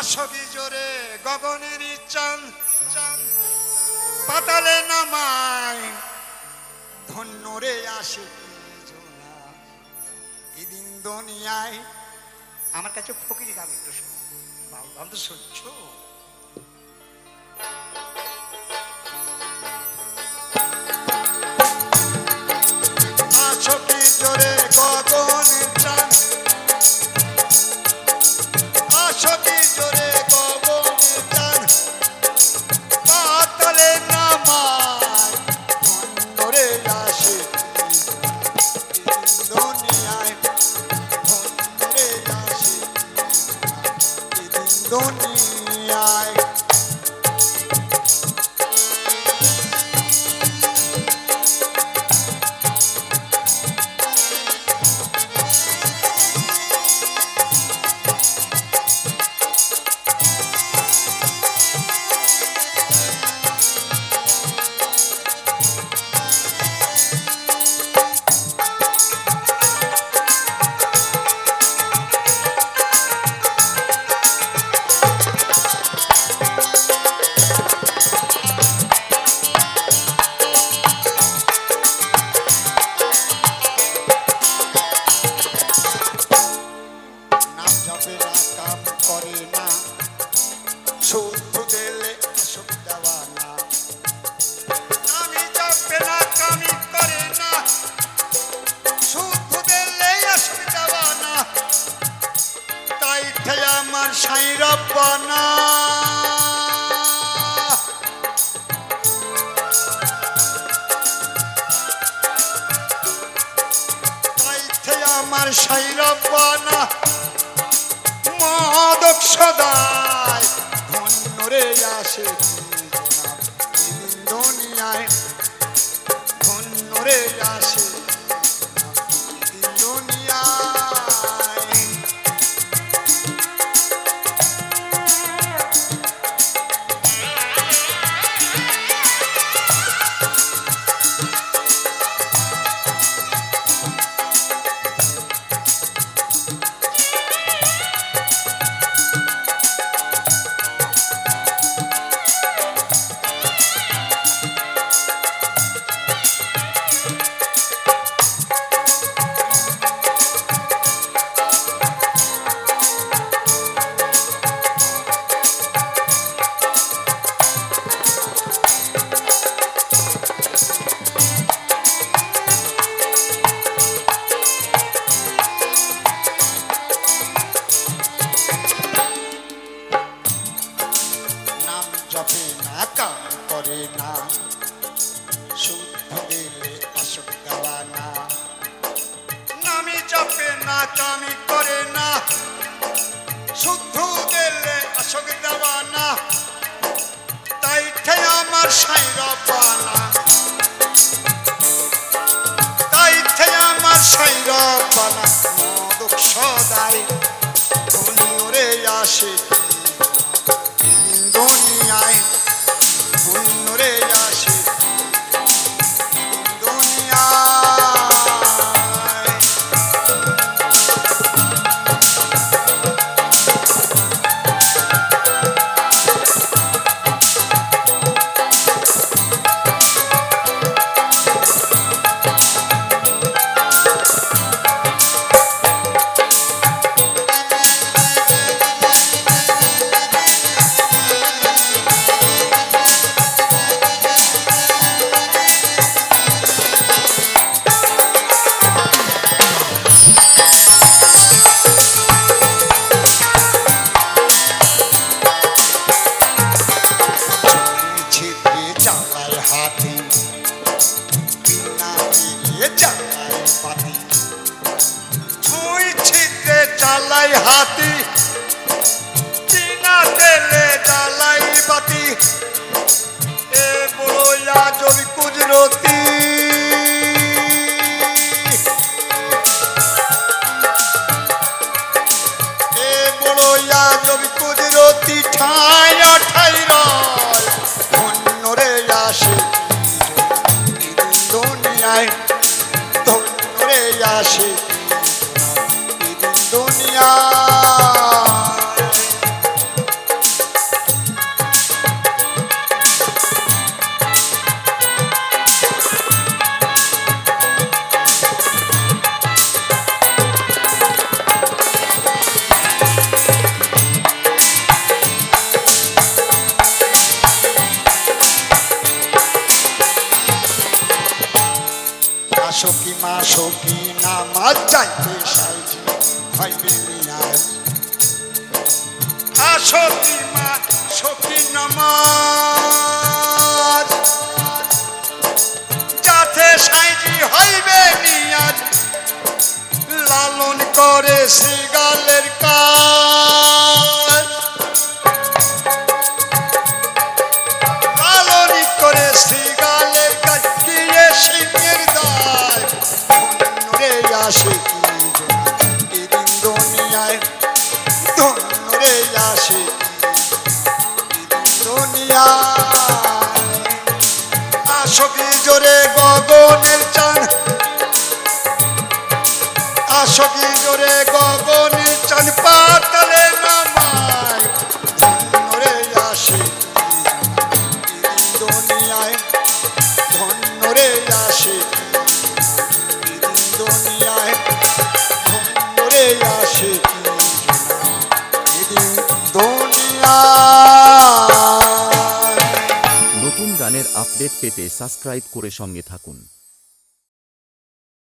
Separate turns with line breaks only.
বাসকি জোরে গগনের চান চান। পাতালে নামাই, ধন্য রে আসে এদিন দুনিয়ায় আমার কাছে ফকির গান একটু বাবু বাবু তো শুনছো? দুনিয়ায় তোমার সৈরব না মাদক সদা সদাই। ধনী ওরে আশিক পাতি পাতি ছুঁই ছিটে চালাই হাতি চিনা তেলে চালাই বাতি। এ বড় আজল কুজরতি এ বড় আজল কুজরতি ঠাঁ সখী নামাজ যাইতে সাইজি হইবে নিয়ায় আসতি মা, সখী নামাজ। যাতে সাইজি হইবে নিয়াজ লালন করে শ্রীগালের কাজ। আসকি জোরে গগনের চান পাতালে নামায়। ধন্যরে আসে দুনিয়ায় ধন্যরে আসে দুনিয়ায় ধন্যরে আসে
নতুন গানের আপডেট পেতে সাবস্ক্রাইব করে সঙ্গে থাকুন।